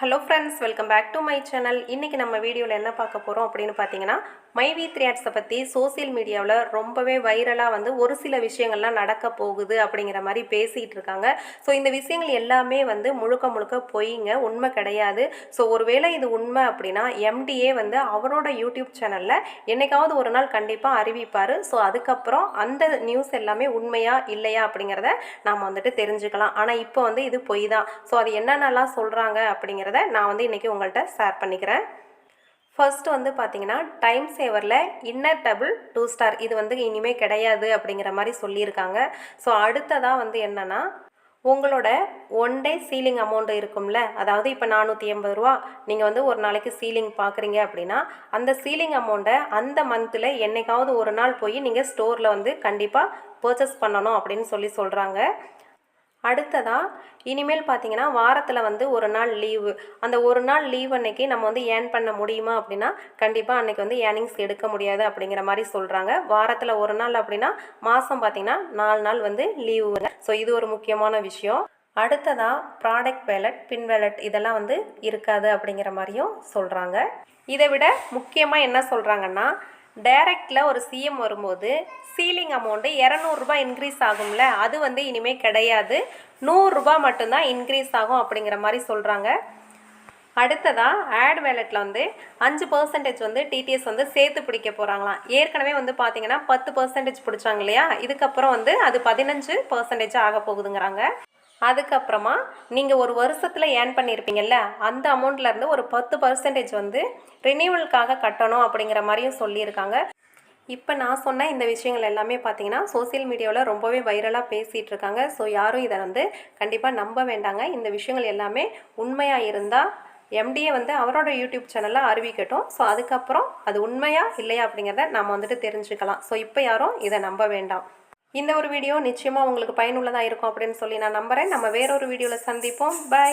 Hello friends welcome back to my channel இன்றைக்கி நம்ம வீடியோவில் என்ன பார்க்க போகிறோம் அப்படின்னு பார்த்தீங்கன்னா மைவி த்ரீ ஆட்ஸை பற்றி சோசியல் மீடியாவில் ரொம்பவே வைரலாக வந்து ஒரு சில விஷயங்கள்லாம் நடக்க போகுது அப்படிங்கிற மாதிரி பேசிகிட்டு இருக்காங்க. ஸோ இந்த விஷயங்கள் எல்லாமே வந்து முழுக்க முழுக்க பொய்ங்க உண்மை கிடையாது. ஸோ ஒருவேளை இது உண்மை அப்படின்னா எம்டிஏ வந்து அவரோட யூடியூப் சேனலில் என்னைக்காவது ஒரு நாள் கண்டிப்பாக அறிவிப்பார். ஸோ அதுக்கப்புறம் அந்த நியூஸ் எல்லாமே உண்மையா இல்லையா அப்படிங்கிறத நாம் வந்துட்டு தெரிஞ்சுக்கலாம். ஆனால் இப்போ வந்து இது பொய் தான். ஸோ அது என்னென்னலாம் சொல்கிறாங்க அப்படிங்கிறத நான் வந்து இன்றைக்கி உங்கள்கிட்ட ஷேர் பண்ணிக்கிறேன். ஃபர்ஸ்ட் வந்து பார்த்தீங்கன்னா டைம் சேவரில் இன்னர் டபுள் டூ ஸ்டார் இது வந்து இனிமேல் கிடையாது அப்படிங்கிற மாதிரி சொல்லியிருக்காங்க. ஸோ அடுத்ததாக வந்து என்னென்னா உங்களோட ஒன் டே சீலிங் அமௌண்ட் இருக்கும்ல? அதாவது இப்போ நானூற்றி எண்பது ரூபா. நீங்கள் வந்து ஒரு நாளைக்கு சீலிங் பார்க்குறீங்க அப்படின்னா அந்த சீலிங் அமௌண்ட்டை அந்த மந்தில் என்னைக்காவது ஒரு நாள் போய் நீங்கள் ஸ்டோரில் வந்து கண்டிப்பாக பர்ச்சேஸ் பண்ணணும் அப்படின்னு சொல்லி சொல்கிறாங்க அடுத்ததாக இனிமேல் பார்த்தீங்கன்னா வாரத்தில் வந்து ஒரு நாள் லீவு அந்த ஒரு நாள் லீவ் அன்னைக்கு நம்ம வந்து ஏர்ன் பண்ண முடியுமா அப்படின்னா கண்டிப்பாக அன்னைக்கு வந்து ஏர்னிங்ஸ் எடுக்க முடியாது அப்படிங்கிற மாதிரி சொல்கிறாங்க வாரத்தில் ஒரு நாள் அப்படின்னா மாதம் பார்த்தீங்கன்னா நாலு நாள் வந்து லீவு ஸோ இது ஒரு முக்கியமான விஷயம். அடுத்ததாக ப்ராடக்ட் வேலட் பின் வேலட் இதெல்லாம் வந்து இருக்காது அப்படிங்கிற மாதிரியும் சொல்கிறாங்க இதை விட முக்கியமாக என்ன சொல்கிறாங்கன்னா டைரக்டில் ஒரு சிஎம் வரும்போது சீலிங் அமௌண்ட்டு இரநூறுபா இன்க்ரீஸ் ஆகும்ல அது வந்து இனிமேல் கிடையாது. நூறுரூபா மட்டும்தான் இன்க்ரீஸ் ஆகும் அப்படிங்கிற மாதிரி சொல்கிறாங்க அடுத்ததாக ஆட் வேலெட்டில் வந்து அஞ்சு பர்சன்டேஜ் வந்து டிடிஎஸ் வந்து சேர்த்து பிடிக்க போகிறாங்களாம் ஏற்கனவே வந்து பார்த்தீங்கன்னா பத்து பர்சன்டேஜ் பிடிச்சாங்க இல்லையா? இதுக்கப்புறம் வந்து அது பதினஞ்சு பர்சன்டேஜ் ஆக போகுதுங்கிறாங்க. அதுக்கப்புறமா நீங்கள் ஒரு வருஷத்தில் ஏர்ன் பண்ணியிருப்பீங்கல்ல அந்த அமௌண்ட்லேருந்து ஒரு பத்து பர்சன்டேஜ் வந்து ரினியூவலுக்காக கட்டணும் அப்படிங்கிற மாதிரியும் சொல்லியிருக்காங்க. இப்போ நான் சொன்ன இந்த விஷயங்கள் எல்லாமே பார்த்தீங்கன்னா சோசியல் மீடியாவில் ரொம்பவே வைரலாக பேசிகிட்டு இருக்காங்க. ஸோ யாரும் இதை வந்து கண்டிப்பாக நம்ப வேண்டாங்க. இந்த விஷயங்கள் எல்லாமே உண்மையாக இருந்தால் எம்டிஏ வந்து அவரோட யூடியூப் சேனலில் அறிவிக்கட்டும். ஸோ அதுக்கப்புறம் அது உண்மையா இல்லையா அப்படிங்கிறத நம்ம வந்துட்டு தெரிஞ்சுக்கலாம். ஸோ இப்போ யாரும் இதை நம்ப வேண்டாம். இந்த ஒரு வீடியோ நிச்சயமாக உங்களுக்கு பயனுள்ளதாக இருக்கும் அப்படின்னு சொல்லி நான் நம்புகிறேன் நம்ம வேறொரு வீடியோவில் சந்திப்போம். பை